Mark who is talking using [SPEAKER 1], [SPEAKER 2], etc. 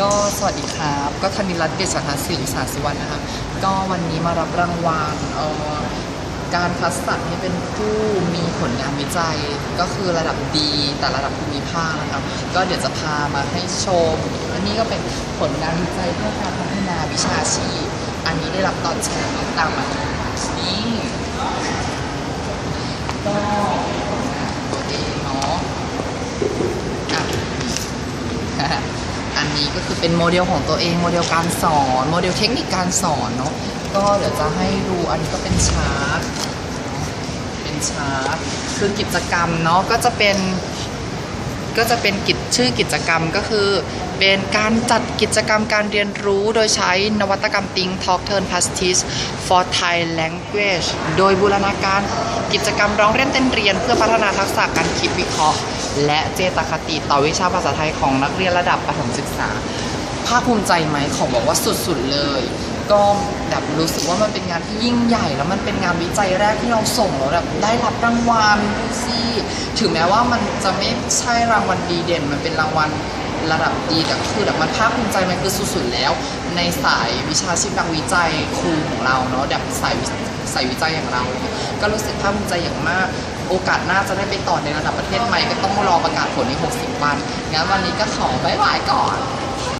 [SPEAKER 1] ก็สวัสดีครับ ก็ธนิรัตน์เดชสันทศิริสาสวรรณนะครับก็วันนี้มารับรางวัลการคัดสรรให้เป็นผู้มีผลงานวิจัย ก็คือระดับดีแต่ระดับภูมิภาคนะครับ ก็เดี๋ยวจะพามาให้ชมอันนี้ก็เป็นผลงานวิจัยเพื่อการพัฒนาวิชาชีพ อันนี้ได้รับตอนเช้าตามมานี่ก็ตัวเองเนาะอะ อันนี้ก็คือเป็นโมเดลของตัวเองโมเดลการสอนโมเดลเทคนิคการสอนเนาะก็เดี๋ยวจะให้ดูอันนี้ก็เป็นชาร์ตเป็นชาร์ตคือกิจกรรมเนาะก็จะเป็นก็จะเป็นกิจชื่อกิจกรรมก็คือ เป็นการจัดกิจกรรมการเรียนรู้โดยใช้นวัตกรรม Think Talk Turn Practice for Thai Language โดยบูรณาการกิจกรรมร้องเรียนเต้นเรียนเพื่อพัฒนาทักษะการคิดวิเคราะห์ และเจตคติต่อวิชาภาษาไทยของนักเรียนระดับประถมศึกษา ภาคภูมิใจไหมขอบอกว่าสุดๆเลย ก็แบบรู้สึกว่ามันเป็นงานที่ยิ่งใหญ่ แล้วมันเป็นงานวิจัยแรกที่เราส่งแล้วแบบได้รับรางวัลดูสิถึงแม้ว่ามันจะไม่ใช่รางวัลดีเด่น มันเป็นรางวัลระดับดีแต่คือแบบมันภาคภูมิใจมันคือสุดๆแล้ว ในสายวิชาชีพนักวิจัยครูของเราเนาะแบบสายสายวิจัยอย่างเรา ก็รู้สึกภาคภูมิใจอย่างมาก โอกาสหน้าจะได้ไปต่อในระดับประเทศใหม่ก็ต้องรอประกาศผลใน 60 วัน งั้นวันนี้ก็ขอบายบายก่อน